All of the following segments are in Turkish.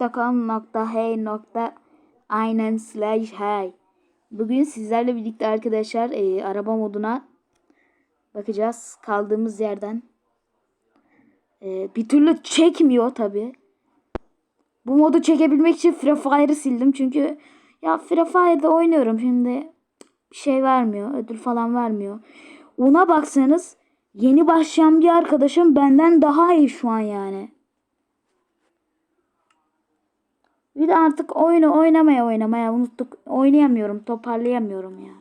.com.hey. Aynen slash hey. Bugün sizlerle birlikte arkadaşlar e, araba moduna bakacağız kaldığımız yerden. E, bir türlü çekmiyor tabi. Bu modu çekebilmek için Free Fire'ı sildim çünkü ya Free Fire'da oynuyorum şimdi şey vermiyor ödül falan vermiyor. Ona baksanız yeni başlayan bir arkadaşım benden daha iyi şu an yani. Bir de artık oyunu oynamaya oynamaya unuttuk. Oynayamıyorum, toparlayamıyorum ya.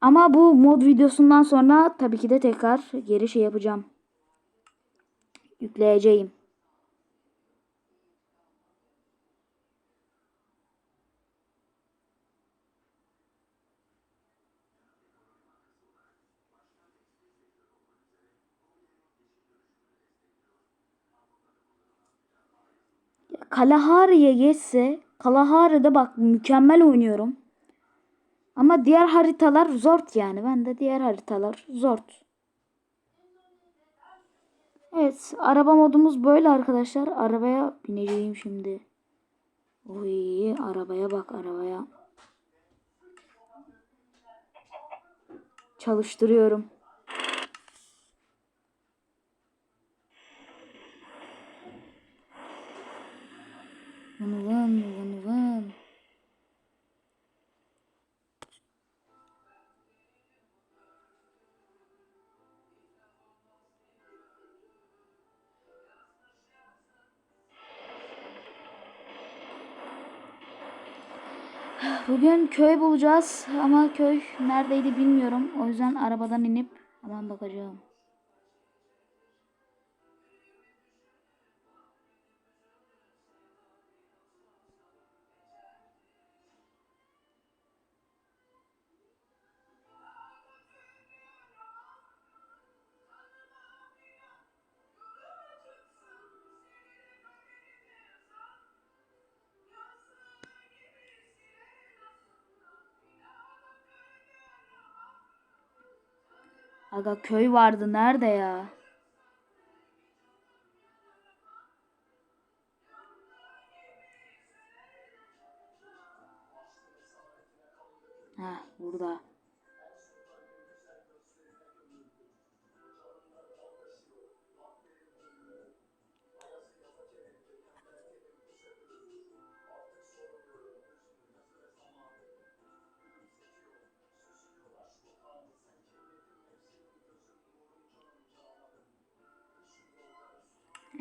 Ama bu mod videosundan sonra tabii ki de tekrar geri şey yapacağım. Yükleyeceğim. Kalahari'ye geçse Kalahari'de bak mükemmel oynuyorum. Ama diğer haritalar zort yani. Ben de diğer haritalar zort. Evet araba modumuz böyle arkadaşlar. Arabaya bineceğim şimdi. Oy arabaya bak arabaya. Çalıştırıyorum. Vın vın. Bugün köy bulacağız ama köy neredeydi bilmiyorum. O yüzden arabadan inip hemen bakacağım. Aga köy vardı nerede ya? Ha burada.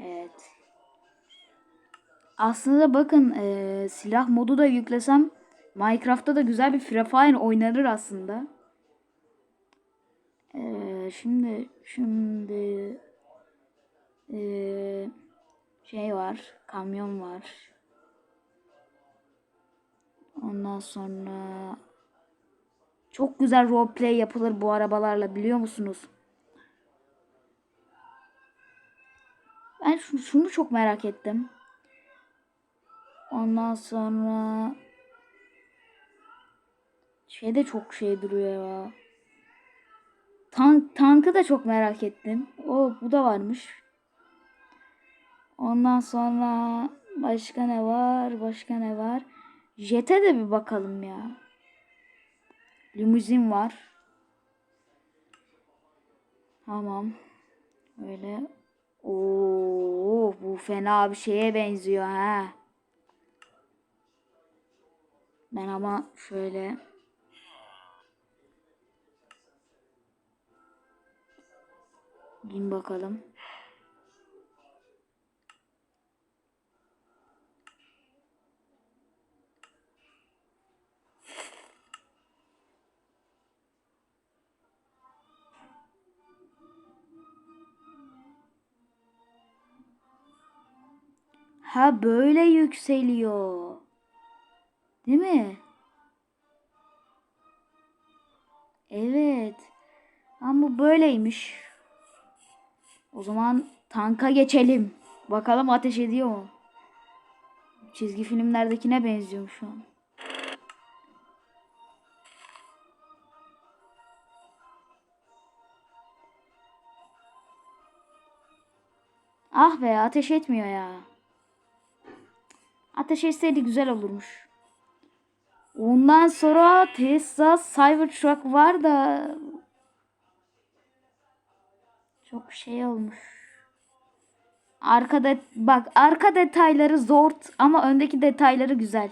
Evet. Aslında bakın e, silah modu da yüklesem Minecraft'ta da güzel bir Free Fire oynanır aslında. E, şimdi şimdi e, şey var, kamyon var. Ondan sonra çok güzel roleplay yapılır bu arabalarla biliyor musunuz? Şunu, çok merak ettim. Ondan sonra şey de çok şey duruyor ya. Tank, tankı da çok merak ettim. O bu da varmış. Ondan sonra başka ne var? Başka ne var? Jet'e de bir bakalım ya. Limuzin var. Tamam. Böyle Oo, bu fena bir şeye benziyor ha. Ben ama şöyle bin bakalım. Ha böyle yükseliyor. Değil mi? Evet. Ama bu böyleymiş. O zaman tanka geçelim. Bakalım ateş ediyor mu? Çizgi filmlerdekine benziyor şu an. Ah be ateş etmiyor ya. Ateş etseydi güzel olurmuş. Ondan sonra Tesla Cybertruck var da çok şey olmuş. Arkada bak arka detayları zor ama öndeki detayları güzel.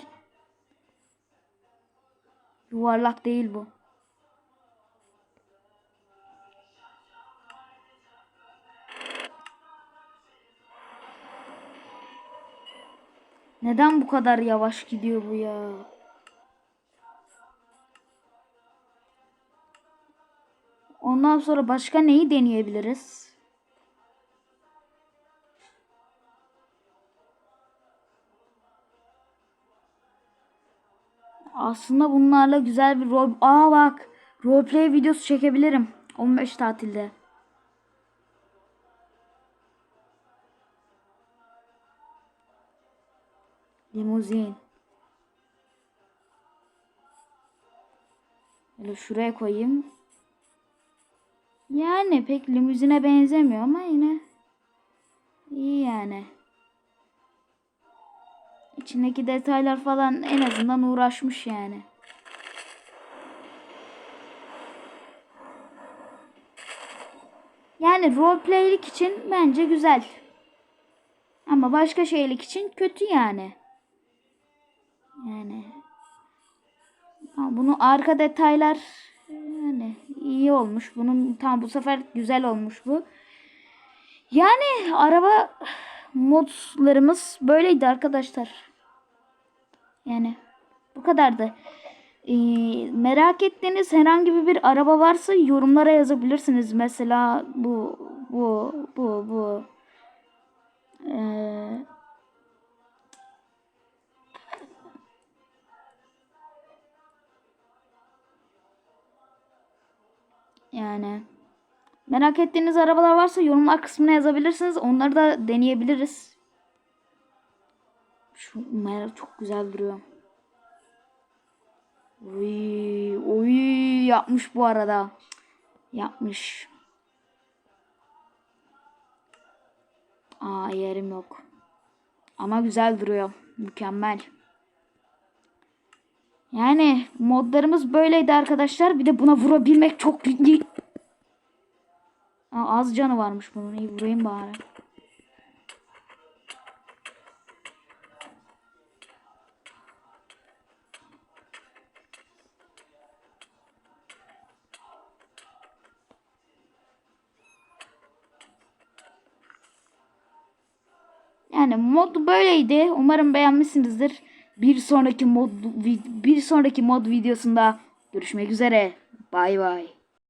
Yuvarlak değil bu. Neden bu kadar yavaş gidiyor bu ya? Ondan sonra başka neyi deneyebiliriz? Aslında bunlarla güzel bir rol... Aa bak. Roleplay videosu çekebilirim. 15 tatilde. Limuzin. Böyle şuraya koyayım. Yani pek limuzine benzemiyor ama yine iyi yani. İçindeki detaylar falan en azından uğraşmış yani. Yani roleplaylik için bence güzel. Ama başka şeylik için kötü yani. Bunu arka detaylar yani iyi olmuş. Bunun tam bu sefer güzel olmuş bu. Yani araba modlarımız böyleydi arkadaşlar. Yani bu kadardı. Ee, merak ettiğiniz herhangi bir araba varsa yorumlara yazabilirsiniz. Mesela bu bu bu bu ee, Yani merak ettiğiniz arabalar varsa yorumlar kısmına yazabilirsiniz. Onları da deneyebiliriz. Şu merak çok güzel duruyor. Oy, oy yapmış bu arada. Yapmış. Aa yerim yok. Ama güzel duruyor. Mükemmel. Yani modlarımız böyleydi arkadaşlar. Bir de buna vurabilmek çok iyi. Aa, az canı varmış bunun. İyi vurayım bari. Yani mod böyleydi. Umarım beğenmişsinizdir. Bir sonraki mod bir sonraki mod videosunda görüşmek üzere. Bay bay.